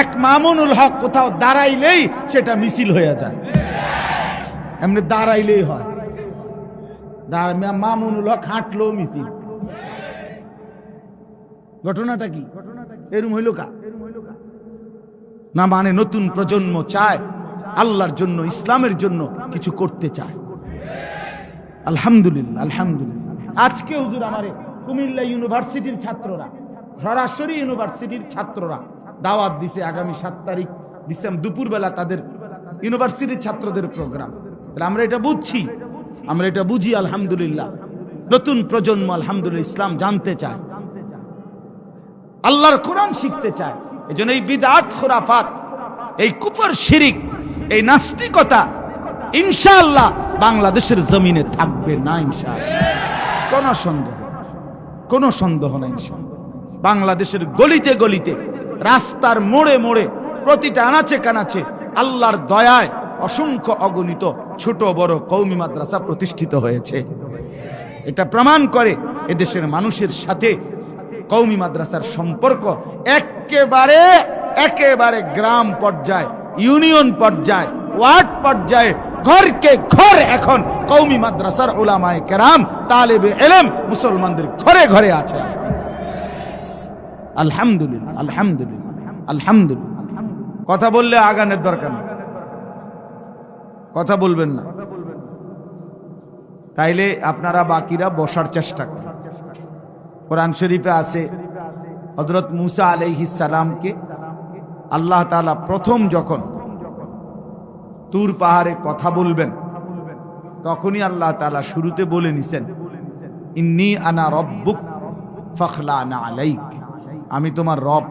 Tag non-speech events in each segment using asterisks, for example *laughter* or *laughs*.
এক মামুনুল হক কোথাও দাঁড়াইলেই সেটা মিছিল হয়ে যায়। এমনি দাঁড়াইলেই হয়। মামুনুল হক হাঁটলো মিছিল। ঘটনাটা কি? এরম হইল কা? না মানে নতুন প্রজন্ম চায়, আল্লাহর জন্য, ইসলামের জন্য কিছু করতে চায়। আলহামদুলিল্লাহ আলহামদুলিল্লাহ। আজকে হুজুর আমার কুমিল্লা ইউনিভার্সিটির ছাত্ররা, সরাসরি ইউনিভার্সিটির ছাত্ররা দাওয়াত দিছে আগামী সাত তারিখ ডিসেম্বর দুপুরবেলা তাদের ইউনিভার্সিটির ছাত্রদের প্রোগ্রাম। তাহলে আমরা এটা বুঝছি। আমরা এটা বুঝি, আলহামদুলিল্লাহ। নতুন প্রজন্ম আলহামদুলিল্লাহ ইসলাম জানতে চায়। আল্লাহর কোরআন শিখতে চায়। এই জন্য এই বিদাত, খোরাফাত, এই কুফর, শিরিক, এই নাস্তিকতা ইনশাআল্লাহ বাংলাদেশের জমিনে থাকবে না ইনশাআল্লাহ। কোন সন্দেহ কোন সন্দেহ নাই ইনশাআল্লাহ। বাংলাদেশের গলিতে গলিতে রাস্তার মোড়ে মোড়ে প্রতিটা আনাচে কানাচে আল্লাহর দয়ায় অসংখ্য অগণিত ছোট বড় কৌমি মাদ্রাসা প্রতিষ্ঠিত হয়েছে। এটা প্রমাণ করে এদেশের মানুষের সাথে কৌমি মাদ্রাসার সম্পর্ক একেবারে একেবারে গ্রাম পর্যায়ে, ইউনিয়ন পর্যায়ে, ওয়ার্ড পর্যায়ে, ঘরকে ঘর এখন কৌমি মাদ্রাসার ওলামায় কেরাম, তালেবে এলেম মুসলমানদের ঘরে ঘরে আছে। আলহামদুলিল্লাহ আলহামদুলিল্লাহ আলহামদুলিল্লাহ। কথা বললে আগানের দরকার নেই। কথা বলবেন না। তাইলে আপনারা বাকিরা বসার চেষ্টা করেন। কোরআন শরীফে আছে হজরত মুসা সালামকে আল্লাহ তাআলা প্রথম যখন তুর পাহাড়ে কথা বলবেন, তখনই আল্লাহ তাআলা শুরুতে বলে নিছেন, ইন্নি আনা রব্বুক ফখলা আনা আলাইক। আমি তোমার রব।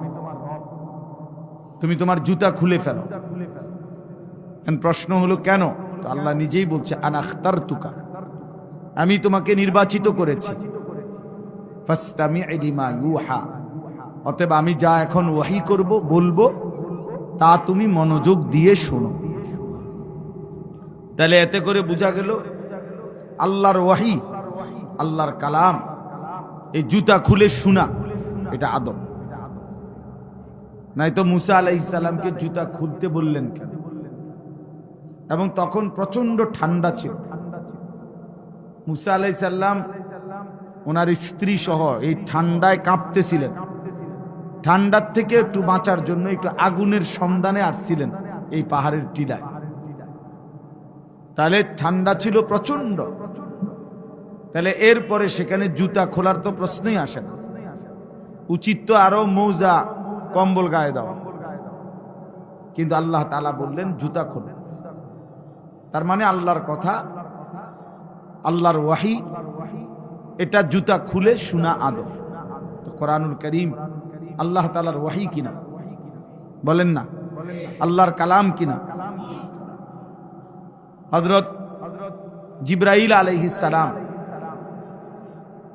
তুমি তোমার জুতা খুলে ফেলো। প্রশ্ন হলো কেন? তো আল্লাহ নিজেই বলছে আনাখতার তুকা আমি তোমাকে নির্বাচিত করেছি। অতএব আমি যা এখন ওয়াহি করব, বলব, তা তুমি মনোযোগ দিয়ে শোনো। তাহলে এতে করে বোঝা গেল, আল্লাহর ওয়াহি, আল্লাহর কালাম, এই জুতা খুলে শোনা, এটা আদব। নাই তো মুসা আলাইসাল্লামকে জুতা খুলতে বললেন কেন? এবং তখন প্রচণ্ড ঠান্ডা ছিল। মুসা আলাইসাল্লাম ওনার স্ত্রী সহ এই ঠান্ডায় কাঁপতেছিলেন। ঠান্ডার থেকে একটু বাঁচার জন্য একটু আগুনের সন্ধানে আসছিলেন এই পাহাড়ের টিলায়। তাহলে ঠান্ডা ছিল প্রচণ্ড তাহলে এরপরে সেখানে জুতা খোলার তো প্রশ্নই আসে না। উচিত তো আরও মৌজা কম্বল গায়ে দাও। কিন্তু আল্লাহ তালা বললেন, জুতা খোলো। তার মানে আল্লাহর কথা, আল্লাহর ওয়াহি, এটা জুতা খুলে শোনা আদব। তো কোরআনুল করিম আল্লাহ তালার ওয়াহি কিনা? বলেন না। আল্লাহর কালাম কিনা? হজরত জিব্রাইল সালাম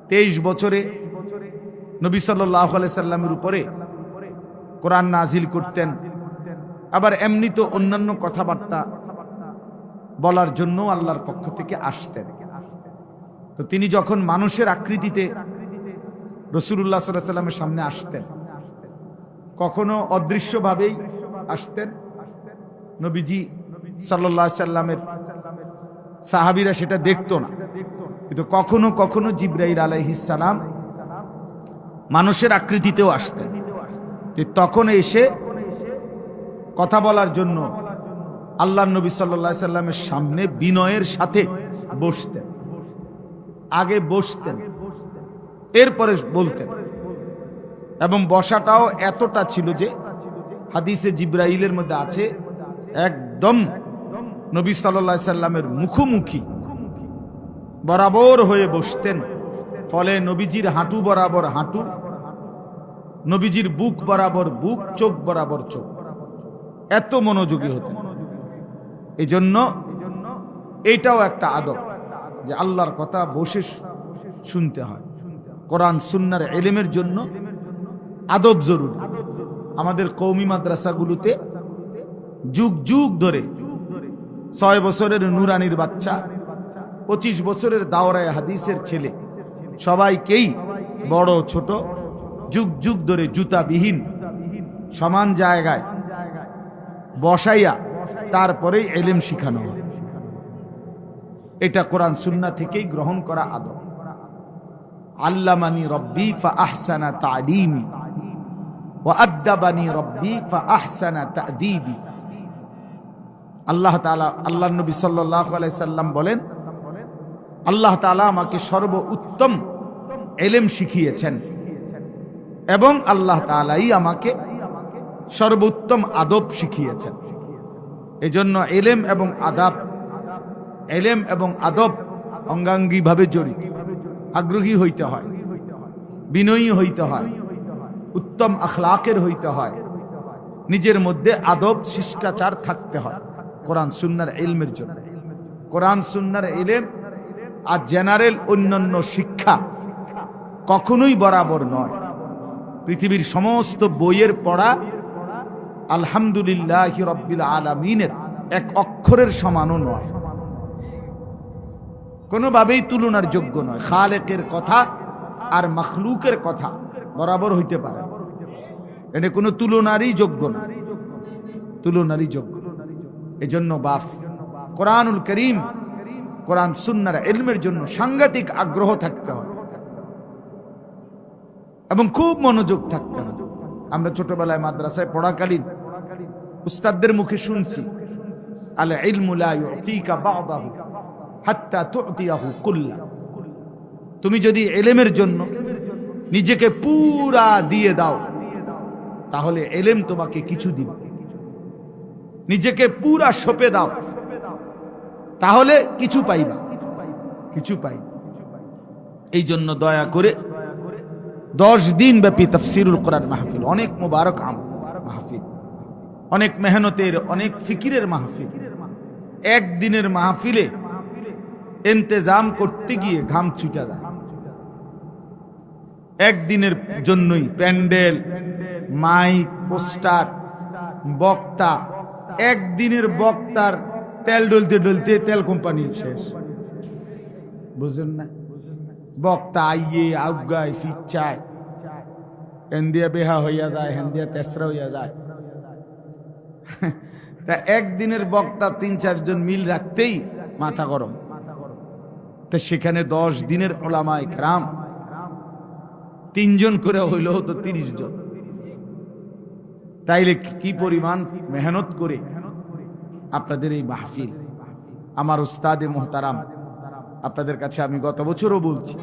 তেইশ বছরে নবী সাল্লাহ সাল্লামের উপরে কোরআন নাজিল করতেন। আবার এমনি তো অন্যান্য কথাবার্তা বলার জন্য আল্লাহর পক্ষ থেকে আসতেন। তো তিনি যখন মানুষের আকৃতিতে রসুল্লাহ সাল্লামের সামনে আসতেন, কখনো অদৃশ্যভাবেই আসতেন। নবীজি সাল্লাহ সাল্লামের সাহাবিরা সেটা দেখতো না। কিন্তু কখনো কখনো জিব্রাইল আলাইহিসালাম মানুষের আকৃতিতেও আসতেন। তখন এসে কথা বলার জন্য আল্লাহ নবী সাল্লাহ সাল্লামের সামনে বিনয়ের সাথে বসতেন। আগে বসতেন, এরপরে বলতেন। এবং বসাটাও এতটা ছিল যে হাদিসে জিব্রাইলের মধ্যে আছে, একদম নবী সাল্লা সাল্লামের মুখোমুখি বরাবর হয়ে বসতেন। ফলে নবীজির হাঁটু বরাবর হাঁটু নবীজির বুক বরাবর বুক, চোখ বরাবর চোখ। এত মনোযোগী হতেন। এই জন্য এইটাও একটা আদব যে আল্লাহর কথা বসে শুনতে হয়। কোরআন, সুন্নার এলেমের জন্য আদব জরুরি। আমাদের কৌমি মাদ্রাসাগুলোতে যুগ যুগ ধরে ছয় বছরের নুরানির বাচ্চা, পঁচিশ বছরের দাওরায় হাদিসের ছেলে, সবাইকেই বড় ছোট যুগ যুগ ধরে জুতাবিহীন, সমান জায়গায় বসাইয়া তারপরেই এলেম শিখানো এটা কোরআন সুন্না থেকেই গ্রহণ করা আদব। আল্লামানি রব্বি ফা আহসানা তালিমি ও আদাবানি রব্বি ফা আহসানা তাদিবি। আল্লাহ তাআলা, আল্লাহ নবী সাল্লাল্লাহু আলাইহি সাল্লাম বলেন, আল্লাহ তাআলা আমাকে সর্ব উত্তম এলেম শিখিয়েছেন। এবং আল্লাহ তাআলাই আমাকে সর্বোত্তম আদব শিখিয়েছেন। এজন্য এলেম এবং আদাব, এলেম এবং আদব অঙ্গাঙ্গিভাবে জড়িত। আগ্রহী হইতে হয়, বিনয়ী হইতে হয়, উত্তম আখলাকের হইতে হয়, নিজের মধ্যে আদব, শিষ্টাচার থাকতে হয়। কোরআন, সুন্নার এলমের জন্য। কোরআন, সুন্নার এলেম আর জেনারেল অন্যান্য শিক্ষা কখনোই বরাবর নয়। পৃথিবীর সমস্ত বইয়ের পড়া আলহামদুলিল্লাহ রব্বিল আলমিনের এক অক্ষরের সমানও নয়। কোনোভাবেই তুলনার যোগ্য নয়। খালেকের কথা আর মখলুকের কথা বরাবর হইতে পারে। এটা কোনো তুলনারই যোগ্য না। তুলনারই যোগ্য। এজন্য বাফ, কোরআনুল করিম, কোরআন সুন্নার এলমের জন্য সাংঘাতিক আগ্রহ থাকতে হয়। এবং খুব মনোযোগ থাকতে হয় আমরা ছোটবেলায় মাদ্রাসায় পড়াকালীন উস্তাদদের মুখে শুনছি আলে তুমি যদি এলেমের জন্য নিজেকে পুরা দিয়ে দাও, তাহলে এলেম তোমাকে কিছু দিবে। নিজেকে পুরা সপে দাও, তাহলে কিছু পাইবা। কিছু পাই এই জন্য দয়া করে দশ দিন ব্যাপী তফসিরুল কোরআন মাহফিল, অনেক মোবারক আম মাহফিল, অনেক মেহনতের, অনেক ফিকিরের মাহফিল। একদিনের মাহফিলে এন্তেজাম করতে গিয়ে ঘাম ছুটা যায়। একদিনের জন্যই প্যান্ডেল, মাইক, পোস্টার, বক্তা একদিনের বক্তার তেল ডলতে ডলতে তেল কোম্পানির শেষ। বুঝলেন না? বক্তা আইয়ে, আউগায়, ফিচ্ছায়। হেন দিয়া বেহা হইয়া যায় হেন দিয়া তেসরা হইয়া যায়। *laughs* তা একদিনের বক্তা তিন, চারজন মিল রাখতেই মাথা গরম। তা সেখানে দশ দিনের ওলামায় ক্রাম। তিনজন করে হইল তো তিরিশ জন। তাইলে কি পরিমাণ মেহনত করে আপনাদের এই মাহফিল? আমার উস্তাদে মোহতারাম। আপনাদের কাছে আমি গত বছরও বলছি,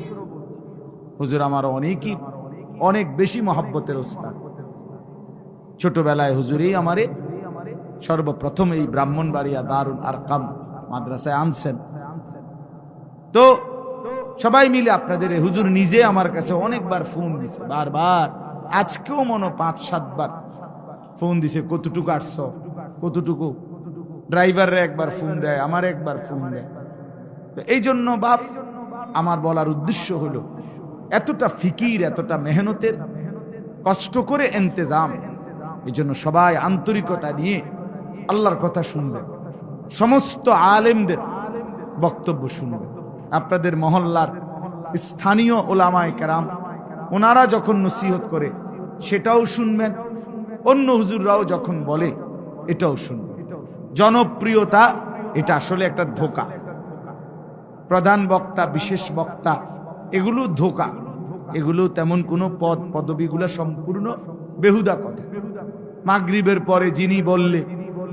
হুজুর আমার অনেকই, অনেক বেশি মহাব্বতের উস্তাদ ছোটবেলায় হুজুরেই আমারে সর্বপ্রথম এই ব্রাহ্মণবাড়িয়া দারুল আরকাম মাদ্রাসায় আনছেন। তো সবাই মিলে আপনাদের হুজুর নিজে আমার কাছে অনেকবার ফোন দিছে, বারবার। আজকেও মনে পাঁচ, সাতবার ফোন দিছে, কতটুকু আসছ, কতটুকু? ড্রাইভাররা একবার ফোন দেয়, আমার একবার ফোন দেয়। এই জন্য বাপ, আমার বলার উদ্দেশ্য হলো, এতটা ফিকির, এতটা মেহনতের, কষ্ট করে এন্তেজাম এই জন্য সবাই আন্তরিকতা নিয়ে আল্লাহর কথা শুনবেন সমস্ত আলেমদের বক্তব্য শুনবেন আপনাদের মহল্লার স্থানীয় ওলামায় কেরাম, ওনারা যখন নসিহত করে, সেটাও শুনবেন। অন্য হুজুররাও যখন বলে, এটাও শুনবেন। জনপ্রিয়তা, এটা আসলে একটা ধোকা। প্রধান বক্তা, বিশেষ বক্তা, এগুলো ধোকা। এগুলো তেমন কোনো পদ, পদবিগুলো সম্পূর্ণ বেহুদা কথা। মাগরিবের পরে যিনি বললে,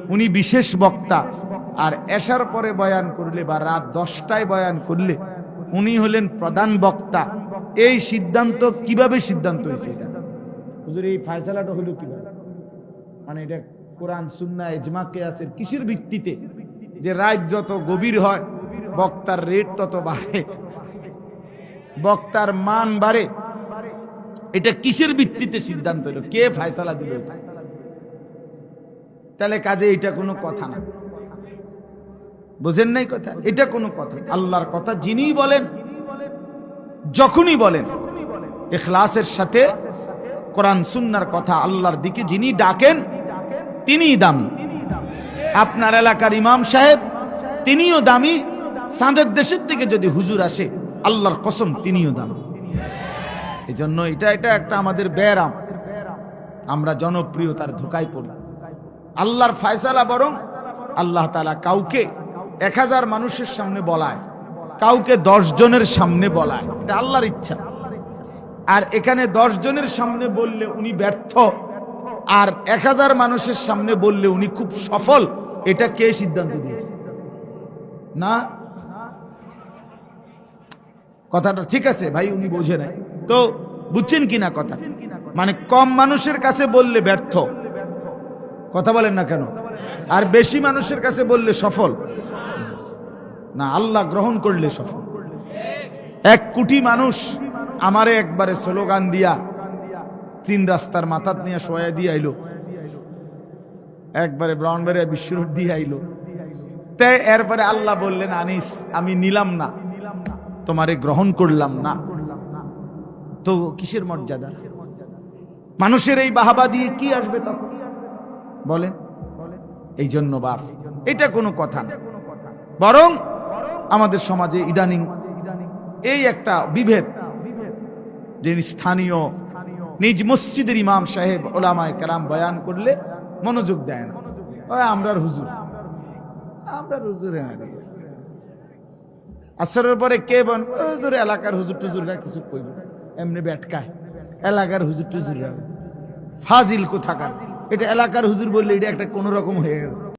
উনি বিশেষ বক্তা, আর এসার পরে বয়ান করলে বা রাত দশটায় বয়ান করলে, উনি হলেন প্রধান বক্তা। এই সিদ্ধান্ত কীভাবে সিদ্ধান্ত হয়েছে এটা? হুজুর, এই ফায়সালাটা হলো কীভাবে? মানে এটা কোরআন সুন্না এজমা কেয়াসের কিসের ভিত্তিতে? যে রাত যত গভীর হয় বক্তার রেট তত বাড়ে। বক্তার মান বাড়ে। এটা কিসের ভিত্তিতে সিদ্ধান্ত হলো কে ফায়সালা দিল তাহলে কাজে এটা কোনো কথা না। বোঝেন নাই কথা? এটা কোনো কথা আল্লাহর কথা যিনি বলেন, যখনই বলেন এখলাসের সাথে, কোরআন সুন্নার কথা আল্লাহর দিকে যিনি ডাকেন, তিনিই দামি। আপনার এলাকার ইমাম সাহেব, তিনিও দামি। সাঁদের দেশের থেকে যদি হুজুর আসে, আল্লাহর কসম তিনিও দামি। এই জন্য এটা এটা একটা আমাদের ব্যারাম আমরা জনপ্রিয়তার ধোকায় পড়ি। আল্লাহর ফায়সালা বরং আল্লাহ তালা কাউকে এক হাজার মানুষের সামনে বলায়, কাউকে দশ জনের সামনে বলায়। এটা আল্লাহর ইচ্ছা। আর এখানে দশ জনের সামনে বললে উনি ব্যর্থ, আর এক হাজার মানুষের সামনে বললে উনি খুব সফল, এটা কে সিদ্ধান্ত দিয়েছে? না? কথাটা ঠিক আছে, ভাই, উনি বোঝে নাই। তো বুঝছেন কি না কথা? মানে কম মানুষের কাছে বললে ব্যর্থ। কথা বলেন না কেন? আর বেশি মানুষের কাছে বললে সফল। না, আল্লাহ গ্রহণ করলে সফল। এক কোটি মানুষ আমারে একবারে স্লোগান দিয়া, তিন রাস্তার মাথাত নিয়ে শোয়া দিয়ে আইলো। একবারে ব্রাউনবারে বিশ্বরূপ দিয়ে আইলো। তাই এরপরে আল্লাহ বললেন, আনিস, আমি নিলাম না। তোমারে গ্রহণ করলাম না। তো কিসের মর্যাদা? মানুষের এই বাহাবা দিয়ে কি আসবে তখন? বলেন। এই জন্য বাপ, এটা কোনো কথা না। বরং আমাদের সমাজে ইদানিং এই একটা বিভেদ। যিনি স্থানীয়, নিজ মসজিদের ইমাম সাহেব, ওলামায় কালাম বয়ান করলে মনোযোগ দেয় না। ওই আমরার হুজুর। আমরার হুজুরে। আসরের পরে কে বন? এলাকার হুজুর টুজুররা কিছু কইব। এমনি ব্যাটকায় এলাকার হুজুর টুজুররা। ফাজিল কোথাকার? এটা এলাকার হুজুর বললে এটা একটা কোনো রকম হয়ে গেল।